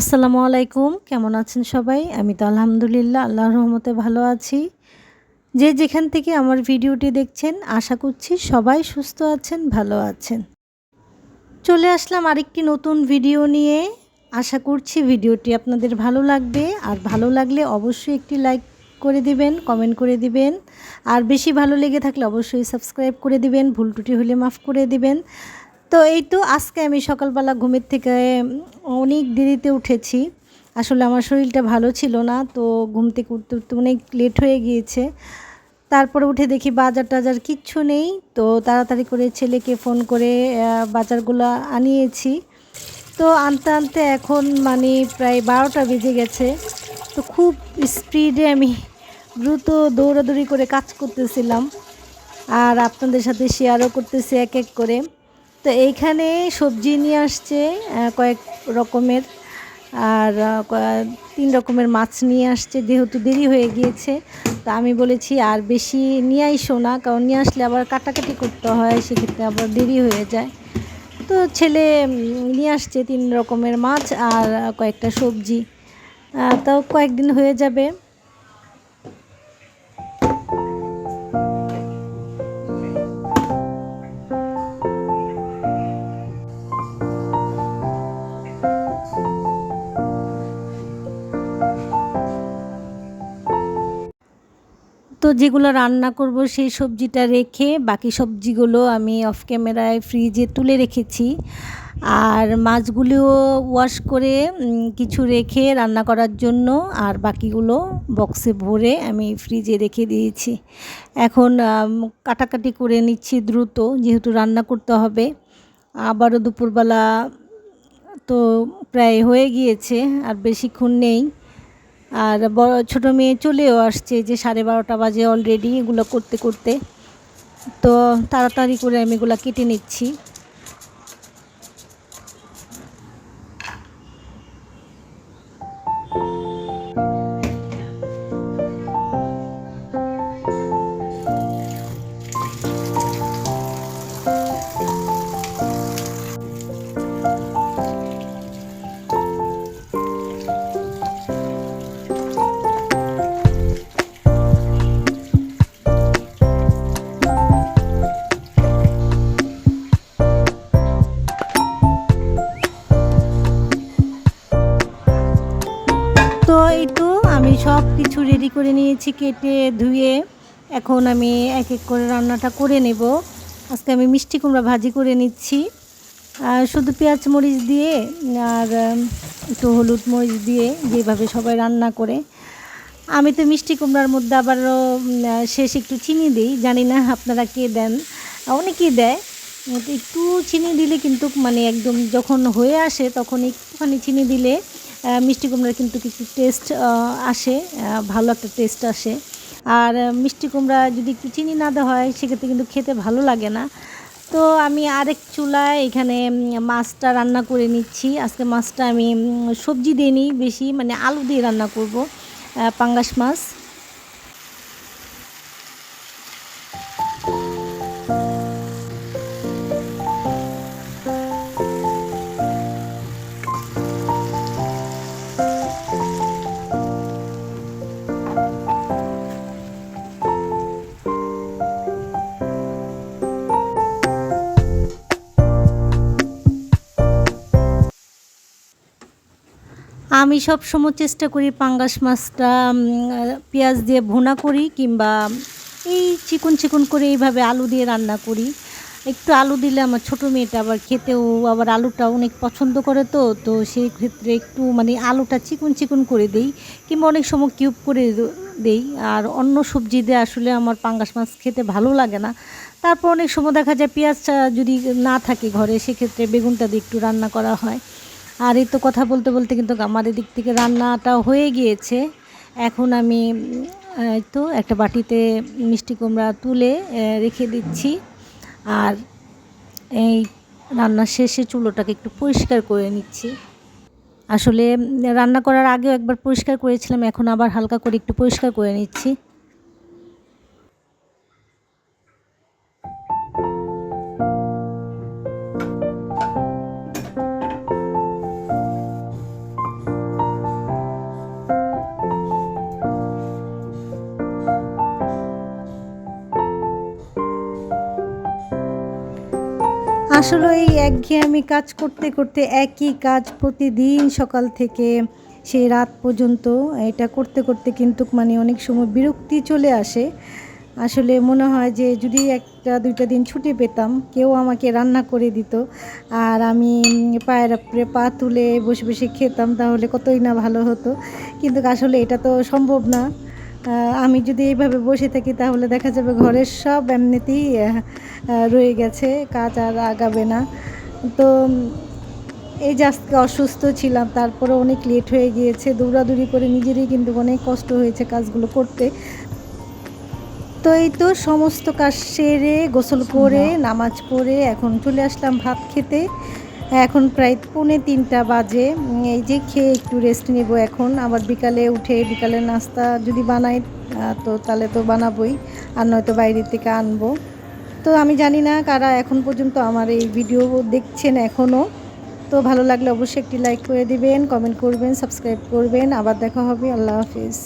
আসসালামু আলাইকুম। কেমন আছেন সবাই? আমি তো আলহামদুলিল্লাহ, আল্লাহর রহমতে ভালো আছি। যে যেখান থেকে আমার ভিডিওটি দেখছেন, আশা করছি সবাই সুস্থ আছেন, ভালো আছেন। চলে আসলাম আরেকটি নতুন ভিডিও নিয়ে। আশা করছি ভিডিওটি আপনাদের ভালো লাগবে। আর ভালো লাগলে অবশ্যই একটি লাইক করে দিবেন, কমেন্ট করে দিবেন। আর বেশি ভালো লেগে থাকলে অবশ্যই সাবস্ক্রাইব করে দিবেন, ভুল টুটি হলে মাফ করে দিবেন। তো এই তো আজকে আমি সকালবেলা ঘুমের থেকে অনেক দেরিতে উঠেছি। আসলে আমার শরীরটা ভালো ছিল না, তো ঘুম থেকে উঠতে উঠতে অনেক লেট হয়ে গিয়েছে। তারপরে উঠে দেখি বাজার টাজার কিচ্ছু নেই, তো তাড়াতাড়ি করে ছেলেকে ফোন করে বাজারগুলো আনিয়েছি। তো আনতে আনতে এখন মানে প্রায় বারোটা বেজে গেছে, তো খুব স্পিডে আমি দ্রুত দৌড়াদৌড়ি করে কাজ করতেছিলাম। আর আপনাদের সাথে শেয়ারও করতেছি এক এক করে। তো এইখানে সবজি নিয়ে আসছে কয়েক রকমের, আর তিন রকমের মাছ নিয়ে আসছে, যেহেতু দেরি হয়ে গিয়েছে, তো আমি বলেছি আর বেশি নিয়ে আইসো না, কারণ নিয়ে আসলে আবার কাটাকাটি করতে হয়, সেক্ষেত্রে আবার দেরি হয়ে যায়। তো ছেলে নিয়ে আসছে তিন রকমের মাছ আর কয়েকটা সবজি। তাও কয়েকদিন হয়ে যাবে। তো যেগুলো রান্না করব সেই সবজিটা রেখে বাকি সবজিগুলো আমি অফ ক্যামেরায় ফ্রিজে তুলে রেখেছি। আর মাছগুলিও ওয়াশ করে কিছু রেখে রান্না করার জন্য আর বাকিগুলো বক্সে ভরে আমি ফ্রিজে রেখে দিয়েছি। এখন কাটাকাটি করে নিচ্ছি দ্রুত, যেহেতু রান্না করতে হবে। আবারও দুপুরবেলা তো প্রায় হয়ে গিয়েছে, আর বেশিক্ষণ নেই। আর বড়, ছোটো মেয়ে চলেও আসছে যে সাড়ে বারোটা বাজে অলরেডি এগুলো করতে করতে। তো তাড়াতাড়ি করে আমি এগুলো কেটে নিচ্ছি। আমি সব কিছু রেডি করে নিয়েছি, কেটে, ধুয়ে। এখন আমি এক এক করে রান্নাটা করে নেব। আজকে আমি মিষ্টি কুমড়া ভাজি করে নিচ্ছি। আর শুধু পেঁয়াজ মরিচ দিয়ে আর একটু হলুদ মরিচ দিয়ে যেভাবে সবাই রান্না করে। আমি তো মিষ্টি কুমড়ার মধ্যে আবারও শেষ একটু চিনি দিই। জানি না আপনারা কে দেন। অনেকেই দেয়। একটু চিনি দিলে কিন্তু মানে একদম যখন হয়ে আসে তখন একটুখানি চিনি দিলে মিষ্টি কুমড়ার কিন্তু কিছু টেস্ট আসে ভালো একটা টেস্ট আসে। আর মিষ্টি কুমড়া যদি একটু চিনি না দেওয়া হয়, সেক্ষেত্রে কিন্তু খেতে ভালো লাগে না। তো আমি আরেক চুলায় এখানে মাছটা রান্না করে নিচ্ছি। আজকে মাছটা আমি সবজি দিইনি বেশি মানে আলু দিয়ে রান্না করব পাঙ্গাস মাছ। আমি সব সময় চেষ্টা করি পাঙ্গাস মাছটা পেঁয়াজ দিয়ে ভুনা করি কিংবা এই চিকন চিকন করে এইভাবে আলু দিয়ে রান্না করি। একটু আলু দিলে আমার ছোটো মেয়েটা আবার খেতেও, আবার আলুটা অনেক পছন্দ করে তো তো সেই ক্ষেত্রে একটু মানে আলুটা চিকন চিকন করে দেই কিংবা অনেক সময় কিউব করে দেই। আর অন্য সবজি দিয়ে আসলে আমার পাঙ্গাস মাছ খেতে ভালো লাগে না। তারপর অনেক সময় দেখা যায় পেঁয়াজটা যদি না থাকে ঘরে, সেক্ষেত্রে বেগুনটা দিয়ে একটু রান্না করা হয়। আর এই তো কথা বলতে বলতে কিন্তু আমার এদিক থেকে রান্নাটা হয়ে গিয়েছে। এখন আমি তো একটা বাটিতে মিষ্টি কুমড়া তুলে রেখে দিচ্ছি। আর এই রান্নার শেষে চুলোটাকে একটু পরিষ্কার করে নিচ্ছি। আসলে রান্না করার আগেও একবার পরিষ্কার করেছিলাম, এখন আবার হালকা করে একটু পরিষ্কার করে নিচ্ছি। আসলে এই একঘেয়েমি কাজ করতে করতে একই কাজ প্রতিদিন সকাল থেকে সে রাত পর্যন্ত, এটা করতে করতে কিন্তু মানে অনেক সময় বিরক্তি চলে আসে। আসলে মনে হয় যে যদি একটা, দুইটা দিন ছুটি পেতাম, কেউ আমাকে রান্না করে দিত। আর আমি পায়ের উপরে পা তুলে বসে বসে খেতাম, তাহলে কতই না ভালো হতো। কিন্তু আসলে এটা তো সম্ভব না। আমি যদি এইভাবে বসে থাকি তাহলে দেখা যাবে ঘরের সব এমনিতেই রয়ে গেছে কাজ আর আগাবে না। তো এই যে আজকে অসুস্থ ছিলাম তারপরে অনেক লেট হয়ে গিয়েছে দৌড়াদৌড়ি করে নিজেরই কিন্তু অনেক কষ্ট হয়েছে কাজগুলো করতে। তো এই তো সমস্ত কাজ সেরে গোসল করে নামাজ পড়ে এখন চলে আসলাম ভাত খেতে। এখন প্রায় পৌনে তিনটা বাজে। এই যে খেয়ে একটু রেস্ট নেব এখন। আবার বিকালে উঠে বিকালে নাস্তা যদি বানাই তো তাহলে তো বানাবোই। আর নয়তো বাইরের থেকে আনব। তো আমি জানি না কারা এখন পর্যন্ত আমার এই ভিডিও দেখছেন এখনও তো ভালো লাগলে অবশ্যই একটি লাইক করে দিবেন কমেন্ট করবেন সাবস্ক্রাইব করবেন। আবার দেখা হবে, আল্লাহ হাফিজ।